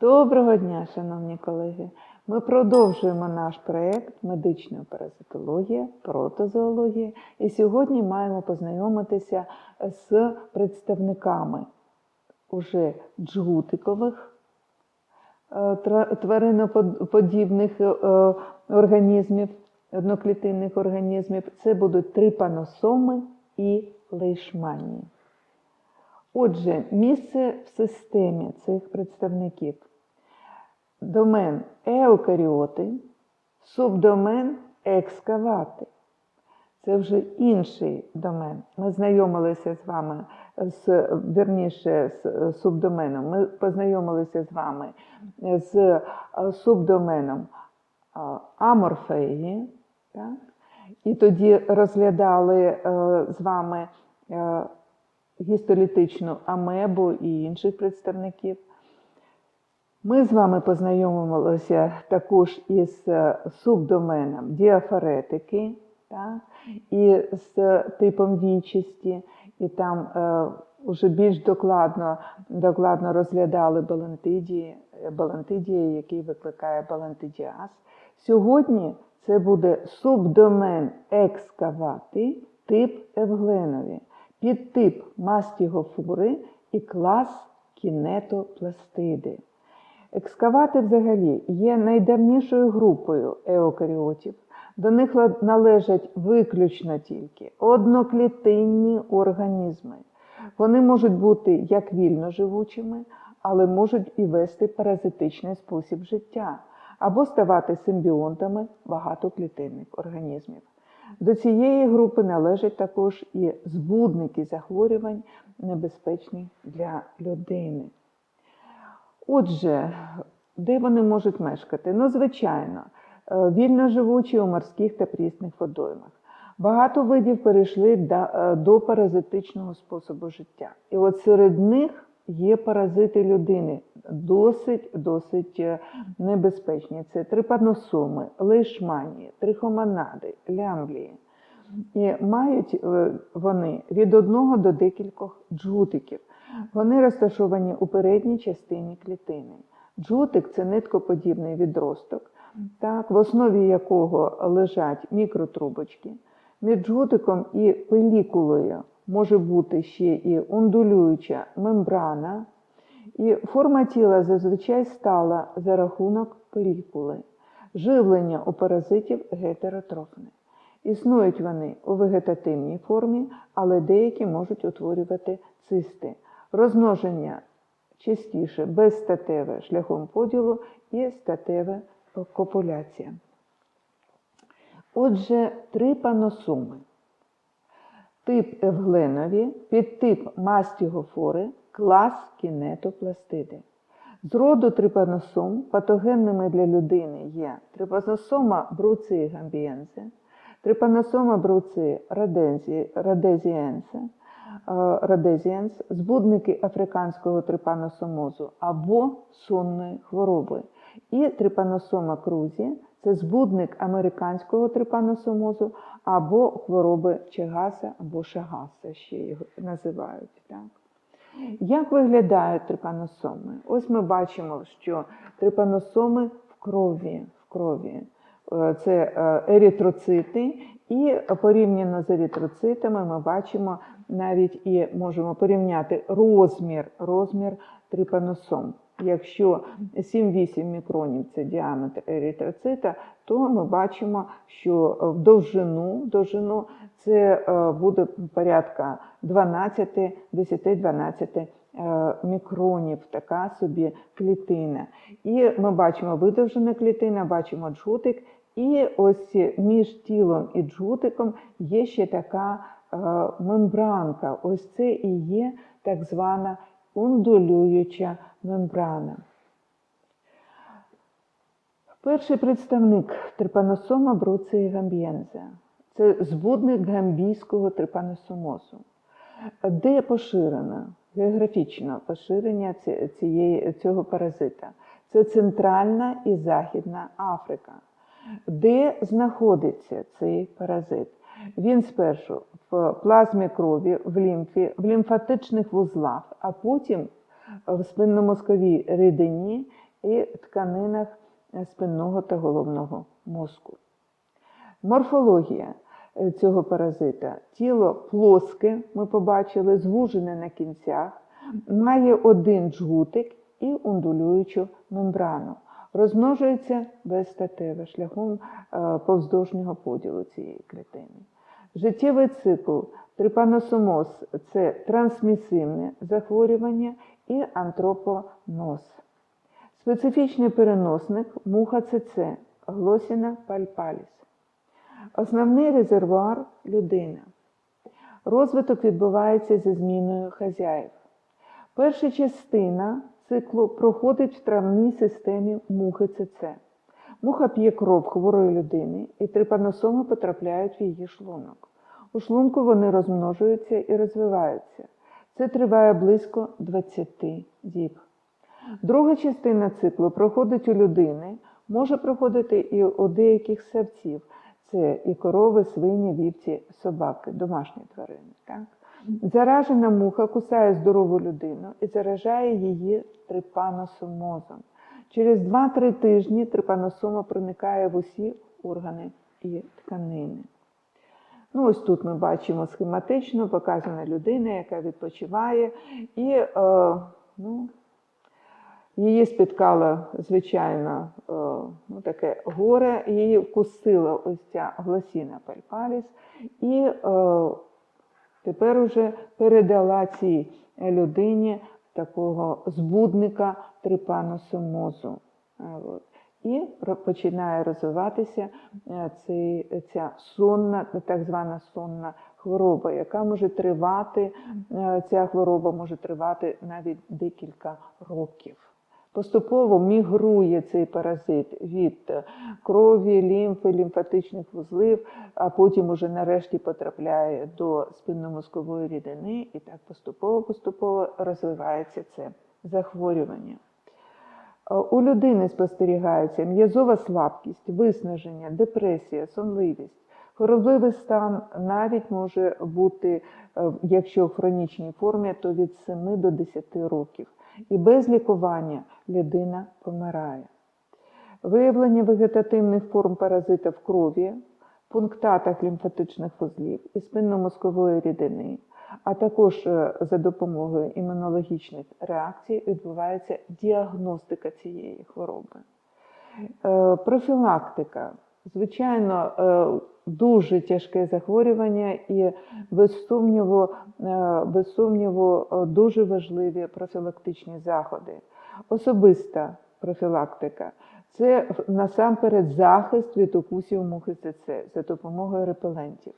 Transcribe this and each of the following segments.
Доброго дня, шановні колеги! Ми продовжуємо наш проєкт медична паразитологія, протозоологія. І сьогодні маємо познайомитися з представниками уже джгутикових е, твариноподібних е, організмів, одноклітинних організмів. Це будуть трипаносоми і лейшманії. Отже, місце в системі цих представників. Домен еукаріоти, субдомен екскавати. Це вже інший домен. Ми знайомилися з вами з вірніше з субдоменом. Ми познайомилися з вами з е, субдоменом аморфеї. Так? І тоді розглядали е, з вами е, гістолітичну амебу і інших представників. Ми з вами познайомилися також із е, субдоменом діафоретики, так? і з типом вічості, і там е, вже більш докладно, докладно розглядали балантидії, балантидії, який викликає балантидіаз. Сьогодні це буде субдомен екскавати, тип евгленові, підтип мастігофури і клас кінетопластиди. Екскавати взагалі є найдавнішою групою еукаріотів. До них належать виключно тільки одноклітинні організми. Вони можуть бути як вільно живучими, але можуть і вести паразитичний спосіб життя або ставати симбіонтами багатоклітинних організмів. До цієї групи належать також і збудники захворювань, небезпечні для людини. Отже, де вони можуть мешкати? Ну, звичайно, е, вільно живучі у морських та прісних водоймах. Багато видів перейшли е, до паразитичного способу життя. І от серед них є паразити людини, досить, досить е, небезпечні. Це трипаносоми, лейшманії, трихомонади, лямблії. І мають е, вони від одного до декількох джутиків. Вони розташовані у передній частині клітини. Джутик це ниткоподібний відросток, так, в основі якого лежать мікротрубочки. Між джутиком і пелікулою може бути ще і ундулююча мембрана, і форма тіла зазвичай стала за рахунок пелікули. Живлення у паразитів гетеротрофне. Існують вони у вегетативній формі, але деякі можуть утворювати цисти. Розмноження частіше безстатеве шляхом поділу і статеве копуляція. Отже, трипаносоми. Тип евгленові, підтип мастігофори, клас кінетопластиди. З роду трипаносом патогенними для людини є трипаносома бруци гамбієнсе, трипаносома радензі- радезіенсе, радезіенс, збудники африканського трипаносомозу або сонної хвороби. І трипаносома крузі це збудник американського трипаносомозу або хвороби Чегаса або Шагаса, ще його називають. Так? Як виглядають трипаносоми? Ось ми бачимо, що трипаносоми в крові. В крові. Е, Це е, еритроцити, і порівняно з еритроцитами ми бачимо навіть і можемо порівняти розмір, розмір трипаносом. Якщо 7-8 мікронів це діаметр еритроцита, то ми бачимо, що в довжину, довжину це е, буде порядка 12, 10-12 е, мікронів, така собі клітина. І ми бачимо видовжена клітина, бачимо джгутик, і ось між тілом і джгутиком є ще така е, мембранка. Ось це і є так звана ундулююча мембрана. Перший представник трипаносома бруцеї гамбієнзе. Це збудник гамбійського трипаносомозу. Де поширено географічно поширення цієї, цього паразита? Це Центральна і Західна Африка. Де знаходиться цей паразит? Він спершу в плазмі крові, в лімфі, в лімфатичних вузлах, а потім в спинномозковій рідині і тканинах спинного та головного мозку. Морфологія е, цього паразита. Тіло плоске, ми побачили, звужене на кінцях, має один джгутик і ундулюючу мембрану. Розмножується безстатево шляхом е, повздовжнього поділу цієї клітини. Життєвий цикл трипаносомоз це трансмісивне захворювання і антропоноз. Специфічний переносник муха ЦЦ глосіна пальпаліс. Основний резервуар людина. Розвиток відбувається зі зміною хазяїв. Перша частина циклу проходить в травній системі мухи ЦЦ. Муха п'є кров хворої людини, і трипаносоми потрапляють в її шлунок. У шлунку вони розмножуються і розвиваються. Це триває близько 20 діб. Друга частина циклу проходить у людини, може проходити і у деяких савців. Це і корови, свині, вівці, собаки, домашні тварини. Так? Заражена муха кусає здорову людину і заражає її трипаносомозом. Через 2-3 тижні трипаносома проникає в усі органи і тканини. Ну, ось тут ми бачимо схематично показана людина, яка відпочиває, і е, ну, її спіткало, звичайно, е, ну, таке горе, її вкусила ось ця гласіна пальпаліс, і е, тепер уже передала цій людині такого збудника трипаносомозу. Е, от. І починає розвиватися е, ця сонна, так звана сонна хвороба, яка може тривати, е, ця хвороба може тривати навіть декілька років. Поступово мігрує цей паразит від е, крові, лімфи, лімфатичних вузлів, а потім уже нарешті потрапляє до спинномозкової рідини, і так поступово-поступово розвивається це захворювання. Е, У людини спостерігається м'язова слабкість, виснаження, депресія, сонливість. Хворобливий стан навіть може бути, е, якщо в хронічній формі, то від 7 до 10 років. І без лікування людина помирає. Виявлення вегетативних форм паразита в крові, пунктатах лімфатичних вузлів і спинномозкової рідини, а також е, за допомогою імунологічних реакцій відбувається діагностика цієї хвороби. Е, Профілактика. Звичайно, е, дуже тяжке захворювання і без сумніву, е, без сумніву е, дуже важливі профілактичні заходи. Особиста профілактика це насамперед захист від укусів мухи ЦЦ за допомогою репелентів,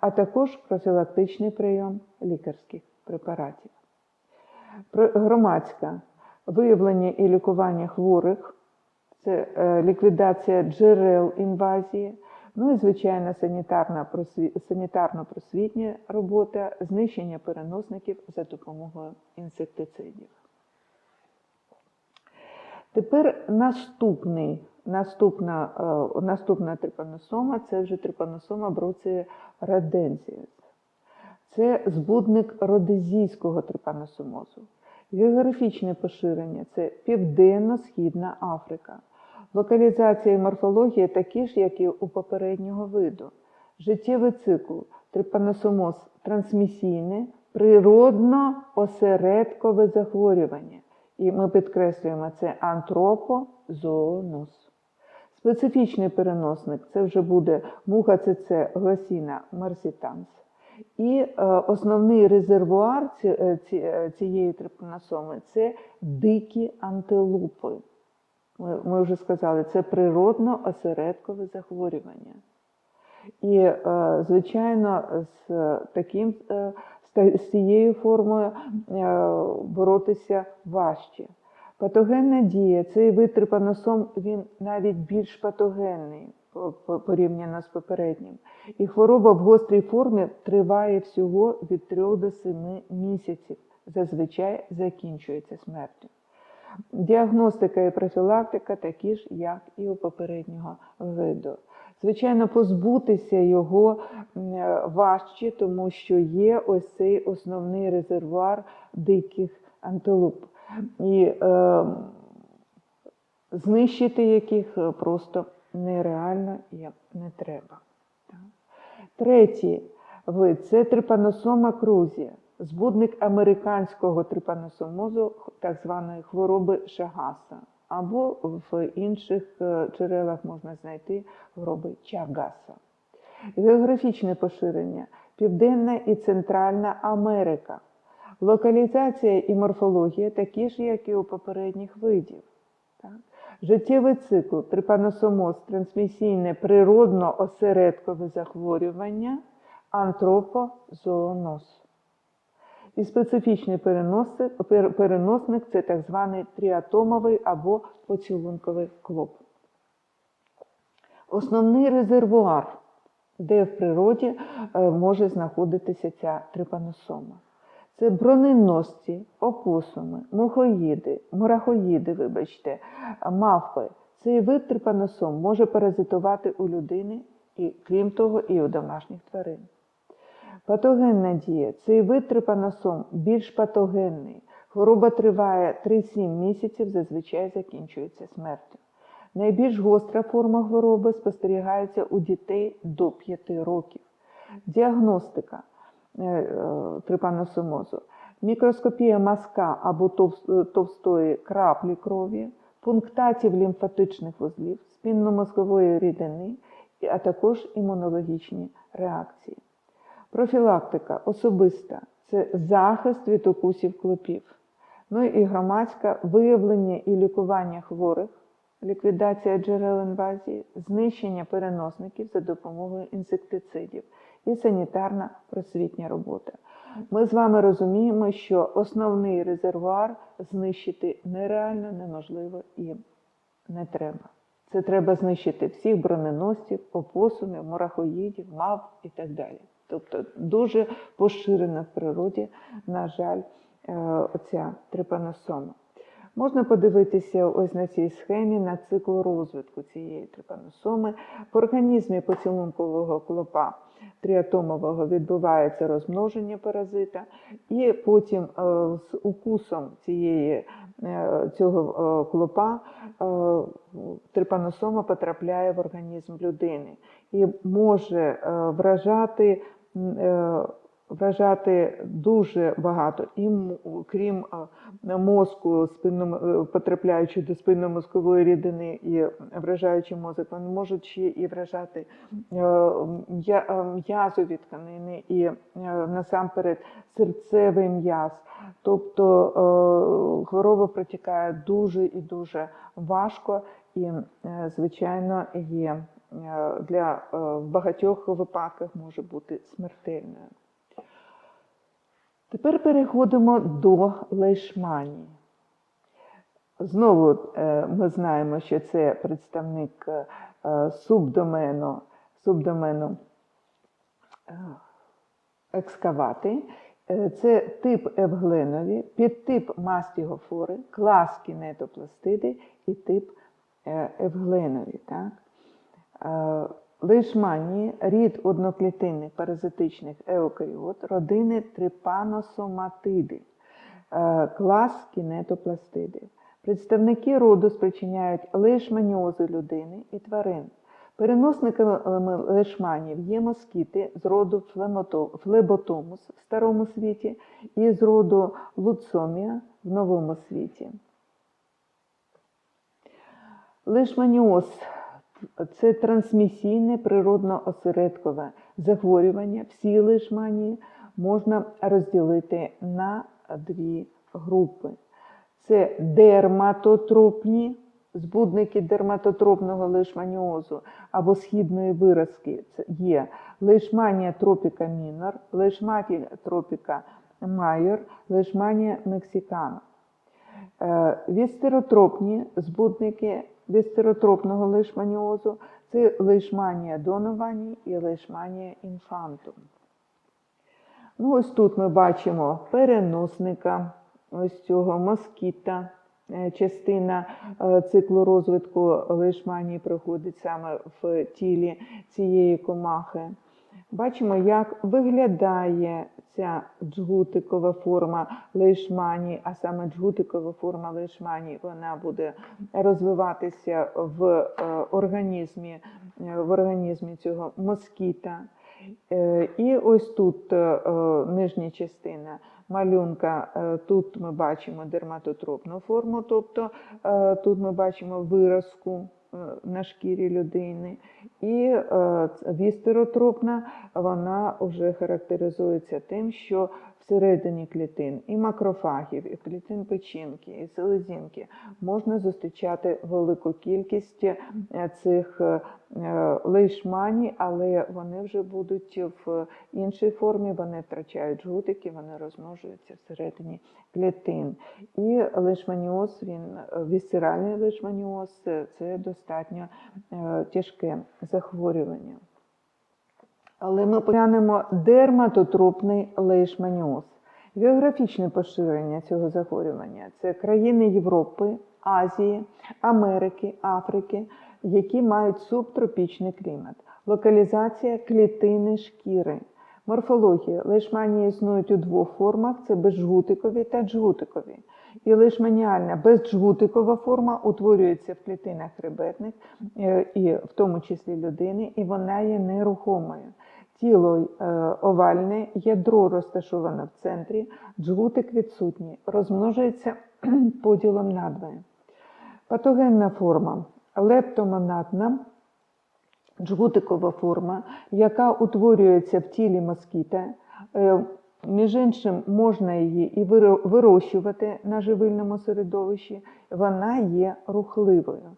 а також профілактичний прийом лікарських препаратів. Громадська виявлення і лікування хворих це е, ліквідація джерел інвазії, ну і звичайно санітарно-просвітня робота, знищення переносників за допомогою інсектицидів. Тепер наступний, наступна, е, наступна трипаносома це вже трипаносома бруція радензіус. Це збудник родезійського трипаносомозу. Географічне поширення це Південно-Східна Африка. Локалізація і морфологія такі ж, як і у попереднього виду. Життєвий цикл трипаносомоз трансмісійне, природно осередкове захворювання. І ми підкреслюємо це антропозооноз. Специфічний переносник це вже буде муха ЦЦ гласіна марсітанс. І е, основний резервуар ці, е, ці, е, цієї трипаносоми це дикі антилупи. Ми, ми вже сказали, це природно осередкове захворювання. І, е, звичайно, з таким е, з цією формою е, боротися важче. Патогенна дія, цей вид трипаносом, він навіть більш патогенний по- по- порівняно з попереднім. І хвороба в гострій формі триває всього від 3 до 7 місяців. Зазвичай закінчується смертю. Діагностика і профілактика такі ж, як і у попереднього виду. Звичайно, позбутися його важче, тому що є ось цей основний резервуар диких антилоп. І е, знищити яких просто нереально і не треба. Третій вид це трипаносома крузія, збудник американського трипаносомозу, так званої хвороби Шагаса, або в інших е, джерелах можна знайти хвороби Чагаса. Географічне поширення Південна і Центральна Америка. Локалізація і морфологія такі ж, як і у попередніх видів. Так? Життєвий цикл, трипаносомоз, трансмісійне природно-осередкове захворювання, антропозооноз. І специфічний переносник, це так званий тріатомовий або поцілунковий клоп. Основний резервуар, де в природі е, може знаходитися ця трипаносома. Це броненосці, опосуми, мухоїди, мурахоїди, вибачте, мавпи. Цей вид трипаносом може паразитувати у людини і, крім того, і у домашніх тварин. Патогенна дія. Цей вид трипаносом більш патогенний. Хвороба триває 3-7 місяців, зазвичай закінчується смертю. Найбільш гостра форма хвороби спостерігається у дітей до 5 років. Діагностика е, е, трипаносомозу. Мікроскопія мазка або е, товстої краплі крові, пунктатів лімфатичних вузлів, спінномозкової рідини, а також імунологічні реакції. Профілактика особиста це захист від укусів клопів. Ну і громадська виявлення і лікування хворих, ліквідація джерел інвазії, знищення переносників за допомогою інсектицидів і санітарна просвітня робота. Ми з вами розуміємо, що основний резервуар знищити нереально, неможливо і не треба. Це треба знищити всіх броненосців, опосумів, мурахоїдів, мав і так далі. Тобто дуже поширена в природі, на жаль, е, оця трипаносома. Можна подивитися ось на цій схемі на цикл розвитку цієї трипаносоми. В організмі поцілункового клопа тріатомового відбувається розмноження паразита, і потім е, з укусом цієї, е, цього клопа трипаносома потрапляє в організм людини і може вражати. Е, Вражати дуже багато, і крім е, мозку, спинно, потрапляючи до спинномозкової рідини і вражаючи мозок, вони можуть ще і вражати е, м'я- е, м'язові тканини і е, насамперед серцевий м'яз. Тобто е, хвороба протікає дуже і дуже важко і, е, звичайно, є е, для е, в багатьох випадках може бути смертельною. Тепер переходимо до лейшманії. Знову е, ми знаємо, що це представник е, субдомену, субдомену е, екскавати. Е, Це тип евгленові, підтип мастігофори, клас кінетопластиди і тип е, евгленові. Так? Е, Лишманії рід одноклітинних паразитичних еукаріот родини трипаносоматиди, е, клас кінетопластиди. Представники роду спричиняють лишманіози людини і тварин. Переносниками лишманів є москіти з роду флеботомус в старому світі і з роду луцомія в новому світі. Лишманіоз це трансмісійне природно-осередкове захворювання. Всі лишманії можна розділити на дві групи. Це дерматотропні, збудники дерматотропного лишманіозу або східної виразки. Це є лишманія тропіка мінор, лишматія тропіка майор, лишманія мексикана. Е, Вістеротропні збудники вістеротропного лишманіозу це лишманія доновані і лишманія інфантум. Ну, ось тут ми бачимо переносника ось цього москіта. Е, Частина е, циклу розвитку лишманії проходить саме в тілі цієї комахи. Бачимо, як виглядає ця джгутикова форма лейшманії, а саме джгутикова форма лейшманії, вона буде розвиватися в е, організмі, е, в організмі цього москіта. Е, І ось тут нижня частина малюнка, тут ми бачимо дерматотропну форму, тобто тут ми бачимо виразку на шкірі людини. І е, вістеротропна, вона вже характеризується тим, що всередині клітин і макрофагів, і клітин печінки, і селезінки можна зустрічати велику кількість е, цих е, е, але вони вже будуть в іншій формі, вони втрачають жгутики, вони розмножуються всередині клітин. І лишманіоз, він вісцеральний лишманіоз, е, це достатньо тяжке захворювання. Але ми поглянемо дерматотропний лейшманіоз. Географічне поширення цього захворювання це країни Європи, Азії, Америки, Африки, які мають субтропічний клімат. Локалізація клітини шкіри. Морфологія. Лейшманії існують у двох формах: це безжгутикові та джгутикові. І лишманіальна безджгутикова форма утворюється в клітинах хребетних, е, і в тому числі людини, і вона є нерухомою. Тіло е, овальне, ядро розташоване в центрі, джгутик відсутній, розмножується поділом надвоє. Патогенна форма лептомонадна, джгутикова форма, яка утворюється в тілі москіта. Між іншим, можна її і вирощувати на живильному середовищі, вона є рухливою.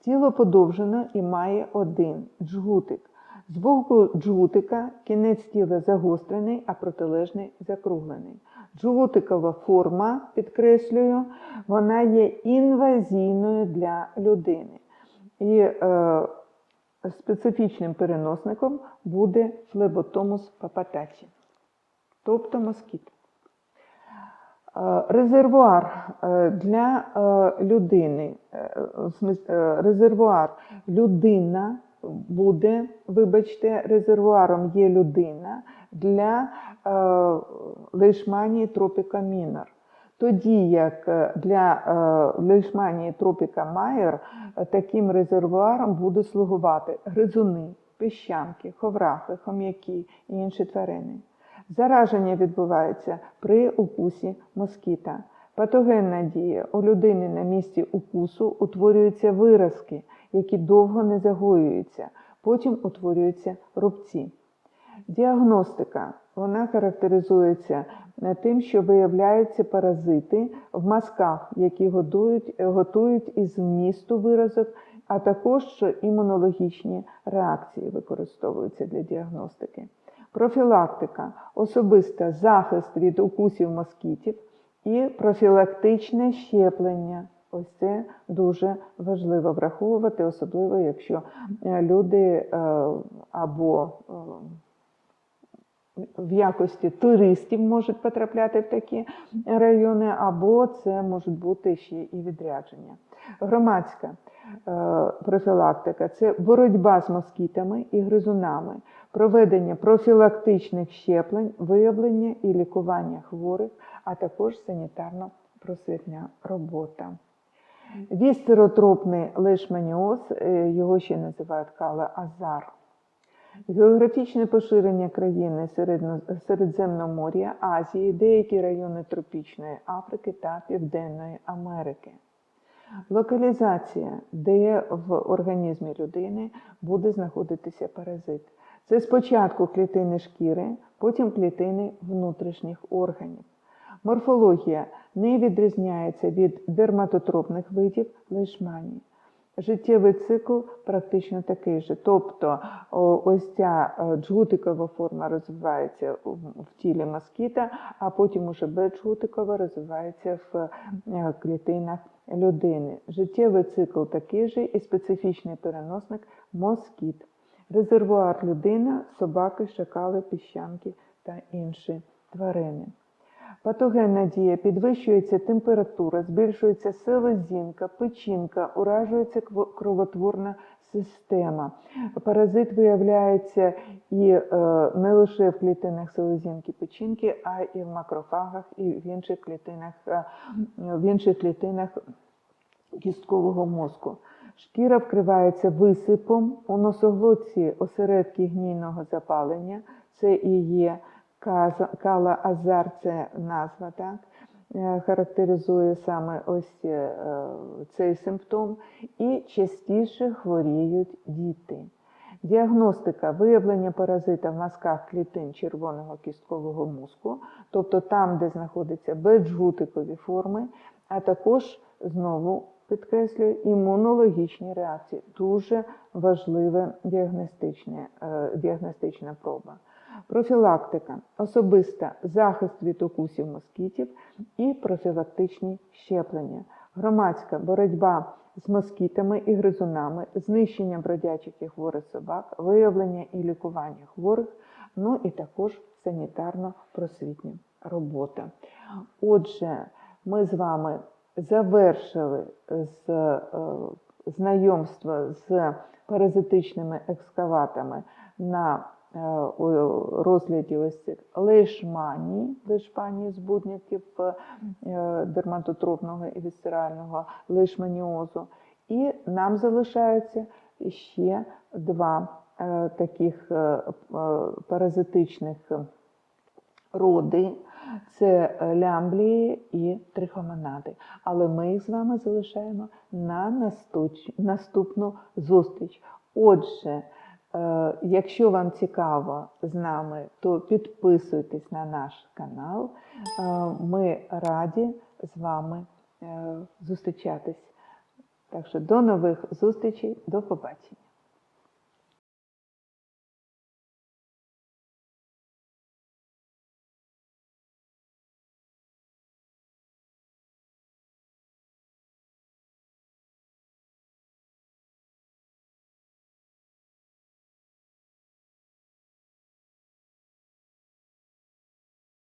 Тіло подовжено і має один джгутик. З боку джгутика кінець тіла загострений, а протилежний закруглений. Джгутикова форма, підкреслюю, вона є інвазійною для людини. І е, специфічним переносником буде флеботомус папатачі, тобто москіт. Е, Резервуар е, для е, людини, резервуар людина буде, вибачте, резервуаром є людина для лейшманії тропіка мінор. Тоді як для лейшманії тропіка майер таким резервуаром буде слугувати гризуни, піщанки, ховрахи, хом'яки і інші тварини. Зараження відбувається при укусі москіта. Патогенна дія у людини на місці укусу утворюються виразки, які довго не загоюються, потім утворюються рубці. Діагностика вона характеризується е, тим, що виявляються паразити в мазках, які годують, е, готують із вмісту виразок, а також імунологічні реакції використовуються для діагностики. Профілактика особиста захист від укусів москітів і профілактичне щеплення. Ось це дуже важливо враховувати, особливо якщо е, люди е, або е, в якості туристів можуть потрапляти в такі райони, або це можуть бути ще і відрядження. Громадська е, профілактика це боротьба з москітами і гризунами, проведення профілактичних щеплень, виявлення і лікування хворих, а також санітарно-просвітня робота. Вістеротропний лишманіоз, е, його ще називають кала-азар. Географічне поширення країни Середземномор'я, Азії, деякі райони тропічної Африки та Південної Америки. Локалізація, де в організмі людини буде знаходитися паразит. Це спочатку клітини шкіри, потім клітини внутрішніх органів. Морфологія не відрізняється від дерматотропних видів лишманії. Життєвий цикл практично такий же. Тобто ось ця е, джгутикова форма розвивається в тілі москіта, а потім уже беджгутикова розвивається в е, клітинах людини. Життєвий цикл такий же і специфічний переносник москіт. Резервуар людина, собаки, шакали, піщанки та інші тварини. Патогенна дія підвищується температура, збільшується селезінка, печінка, уражується кровотворна система. Паразит виявляється і е, не лише в клітинах селезінки печінки, а і в макрофагах, і в інших клітинах, е, в інших клітинах кісткового мозку. Шкіра вкривається висипом у носоглотці осередки гнійного запалення. Це і є каза- кала-азар, це назва, так? е, характеризує саме ось е, цей симптом, і частіше хворіють діти. Діагностика виявлення паразита в мазках клітин червоного кісткового мозку, тобто там, де знаходяться беджгутикові форми, а також знову підкреслюю імунологічні реакції. Дуже важлива е, діагностична проба. Профілактика, особиста захист від укусів москітів і профілактичні щеплення, громадська боротьба з москітами і гризунами, знищення бродячих і хворих собак, виявлення і лікування хворих, ну і також санітарно-просвітня робота. Отже, ми з вами завершили з е, знайомство з паразитичними екскаватами на у розгляді ось цих лейшманії, лейшманії збудників е, дерматотропного і вісцерального лейшманіозу. І нам залишається ще два е, таких е, е, паразитичних роди. Це е, лямблії і трихомонади. Але ми їх з вами залишаємо на наступну зустріч. Отже, е, якщо вам цікаво з нами, то підписуйтесь на наш канал. Е, Ми раді з вами е, зустрічатись. Так що до нових зустрічей, до побачення.